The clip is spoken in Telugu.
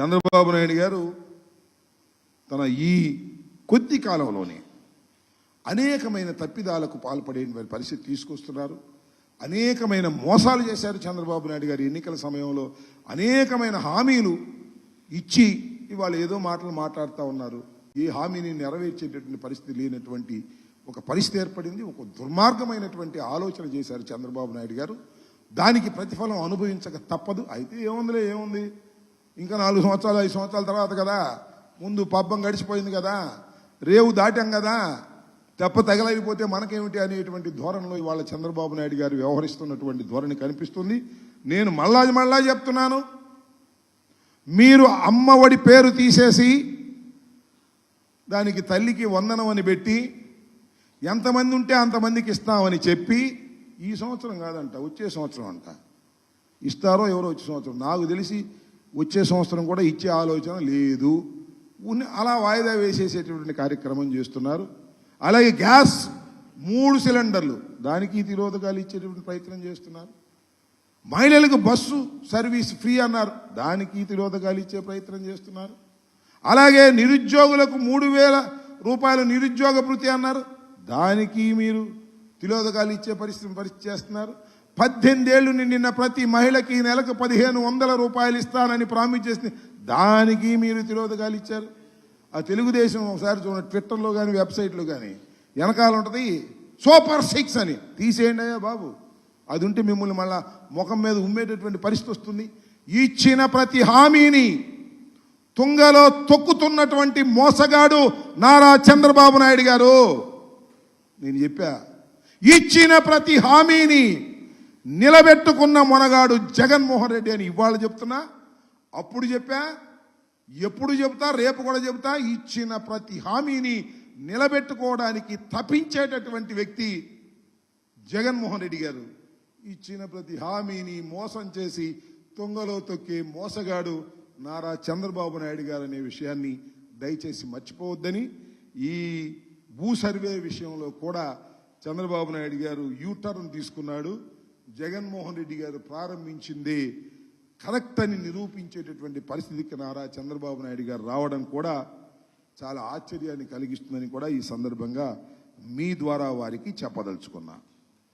చంద్రబాబు నాయుడు గారు తన ఈ కొద్ది కాలంలోనే అనేకమైన తప్పిదాలకు పాల్పడే పరిస్థితి తీసుకొస్తున్నారు. అనేకమైన మోసాలు చేశారు చంద్రబాబు నాయుడు గారు ఎన్నికల సమయంలో. అనేకమైన హామీలు ఇచ్చి ఇవాళ ఏదో మాటలు మాట్లాడుతూ ఉన్నారు. ఈ హామీని నెరవేర్చేటటువంటి పరిస్థితి లేనటువంటి ఒక పరిస్థితి ఏర్పడింది. ఒక దుర్మార్గమైనటువంటి ఆలోచన చేశారు చంద్రబాబు నాయుడు గారు. దానికి ప్రతిఫలం అనుభవించక తప్పదు. అయితే ఏముందిలే ఏముంది? ఇంకా నాలుగు సంవత్సరాలు ఐదు సంవత్సరాల తర్వాత కదా ముందు పబ్బం గడిచిపోయింది కదా రేవు దాటాం కదా తెప్ప తగలైపోతే మనకేమిటి అనేటువంటి ధోరణిలో ఇవాళ చంద్రబాబు నాయుడు గారు వ్యవహరిస్తున్నటువంటి ధోరణి కనిపిస్తుంది. నేను మళ్ళా మళ్ళా చెప్తున్నాను మీరు అమ్మఒడి పేరు తీసేసి దానికి తల్లికి వందనం అని పెట్టి ఎంతమంది ఉంటే అంతమందికి ఇస్తామని చెప్పి ఈ సంవత్సరం కాదంట వచ్చే సంవత్సరం అంట. ఇస్తారో ఎవరో వచ్చే సంవత్సరం. నాకు తెలిసి వచ్చే సంవత్సరం కూడా ఇచ్చే ఆలోచన లేదు. అలా వాయిదా వేసేసేటటువంటి కార్యక్రమం చేస్తున్నారు. అలాగే గ్యాస్ మూడు సిలిండర్లు దానికి తిరోధకాలు ఇచ్చేటువంటి ప్రయత్నం చేస్తున్నారు. మహిళలకు బస్సు సర్వీస్ ఫ్రీ అన్నారు దానికి తిరోధకాలు ఇచ్చే ప్రయత్నం చేస్తున్నారు. అలాగే నిరుద్యోగులకు మూడు వేల రూపాయలు నిరుద్యోగ భృతి అన్నారు దానికి మీరు తిలోదకాలు ఇచ్చే పరిస్థితి పరిస్థితి చేస్తున్నారు. పద్దెనిమిదేళ్ళు నిండిన ప్రతి మహిళకి నెలకు పదిహేను వందల రూపాయలు ఇస్తానని ప్రామిస్ చేసింది. దానికి మీరు తిరోధకాలు ఇచ్చారు. ఆ తెలుగుదేశం ఒకసారి చూడండి ట్విట్టర్లో కానీ వెబ్సైట్లో కానీ వెనకాల ఉంటుంది సూపర్ సిక్స్ అని. తీసేయండి అయ్యా బాబు. అది ఉంటే మిమ్మల్ని మళ్ళా ముఖం మీద ఉమ్మేటటువంటి పరిస్థితి వస్తుంది. ఇచ్చిన ప్రతి హామీని తుంగలో తొక్కుతున్నటువంటి మోసగాడు నారా చంద్రబాబు నాయుడు గారు. నేను చెప్పా ఇచ్చిన ప్రతి హామీని నిలబెట్టుకున్న మొనగాడు జగన్మోహన్ రెడ్డి అని ఇవాళ చెప్తున్నా. అప్పుడు చెప్పా ఎప్పుడు చెబుతా రేపు కూడా చెబుతా ఇచ్చిన ప్రతి హామీని నిలబెట్టుకోవడానికి తప్పించేటటువంటి వ్యక్తి జగన్మోహన్ రెడ్డి గారు. ఇచ్చిన ప్రతి హామీని మోసం చేసి తొంగలో తొక్కే మోసగాడు నారా చంద్రబాబు నాయుడు గారు అనే విషయాన్ని దయచేసి మర్చిపోవద్దని ఈ భూ సర్వే విషయంలో కూడా చంద్రబాబు నాయుడు గారు యూటర్న్ తీసుకున్నాడు. జగన్మోహన్ రెడ్డి గారు ప్రారంభించింది కరెక్ట్ అని నిరూపించేటటువంటి పరిస్థితికి నారా చంద్రబాబు నాయుడు గారు రావడం కూడా చాలా ఆశ్చర్యాన్ని కలిగిస్తుందని కూడా ఈ సందర్భంగా మీ ద్వారా వారికి చెప్పదలుచుకున్నా.